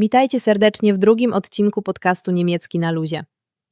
Witajcie serdecznie w drugim odcinku podcastu Niemiecki na luzie.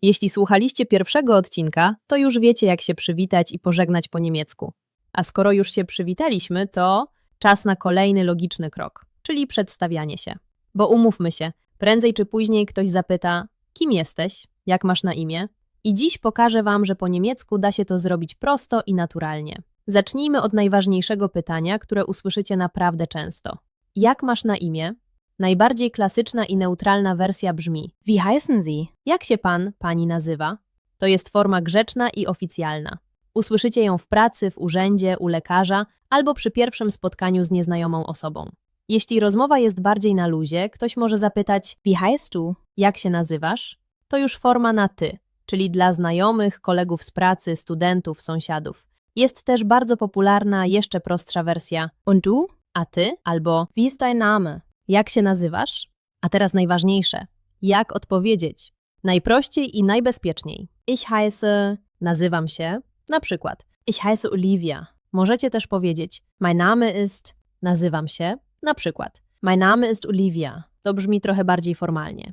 Jeśli słuchaliście pierwszego odcinka, to już wiecie, jak się przywitać i pożegnać po niemiecku. A skoro już się przywitaliśmy, to czas na kolejny logiczny krok, czyli przedstawianie się. Bo umówmy się, prędzej czy później ktoś zapyta, kim jesteś, jak masz na imię? I dziś pokażę Wam, że po niemiecku da się to zrobić prosto i naturalnie. Zacznijmy od najważniejszego pytania, które usłyszycie naprawdę często. Jak masz na imię? Najbardziej klasyczna i neutralna wersja brzmi: Wie heißen Sie? Jak się pan, pani nazywa? To jest forma grzeczna i oficjalna. Usłyszycie ją w pracy, w urzędzie, u lekarza albo przy pierwszym spotkaniu z nieznajomą osobą. Jeśli rozmowa jest bardziej na luzie, ktoś może zapytać: Wie heißt du? Jak się nazywasz? To już forma na ty, czyli dla znajomych, kolegów z pracy, studentów, sąsiadów. Jest też bardzo popularna, jeszcze prostsza wersja: Und du? a ty albo Wie ist dein Name? Jak się nazywasz? A teraz najważniejsze: jak odpowiedzieć? Najprościej i najbezpieczniej. Ich heiße. Nazywam się, na przykład. Ich heiße Olivia. Możecie też powiedzieć: Mein Name ist. nazywam się, na przykład. Mein Name ist Olivia. To brzmi trochę bardziej formalnie.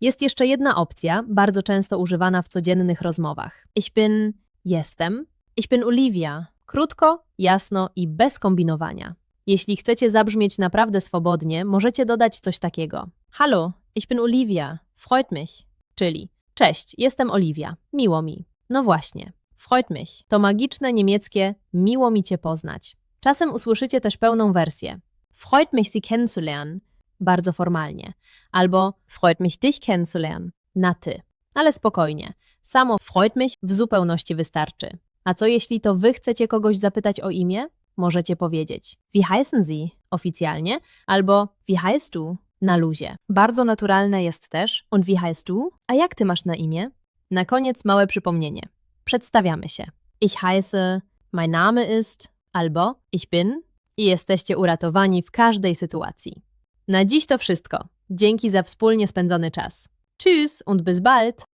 Jest jeszcze jedna opcja, bardzo często używana w codziennych rozmowach. Ich bin. Jestem, Ich bin Olivia. krótko, jasno i bez kombinowania. Jeśli chcecie zabrzmieć naprawdę swobodnie, możecie dodać coś takiego. Hallo, ich bin Olivia. Freut mich. Czyli Cześć, jestem Oliwia. Miło mi. No właśnie. Freut mich. To magiczne niemieckie miło mi cię poznać. Czasem usłyszycie też pełną wersję, Freut mich, Sie kennenzulernen. bardzo formalnie, albo Freut mich, dich kennenzulernen. na ty. Ale spokojnie, samo freut mich w zupełności wystarczy. A co jeśli to wy chcecie kogoś zapytać o imię? Możecie powiedzieć Wie heißen Sie? oficjalnie albo Wie heißt du? na luzie. Bardzo naturalne jest też. Und wie heißt du? A jak ty masz na imię? Na koniec małe przypomnienie. Przedstawiamy się. Ich heiße. Mein Name ist albo Ich bin. i jesteście uratowani w każdej sytuacji. Na dziś to wszystko. Dzięki za wspólnie spędzony czas. Tschüss und bis bald!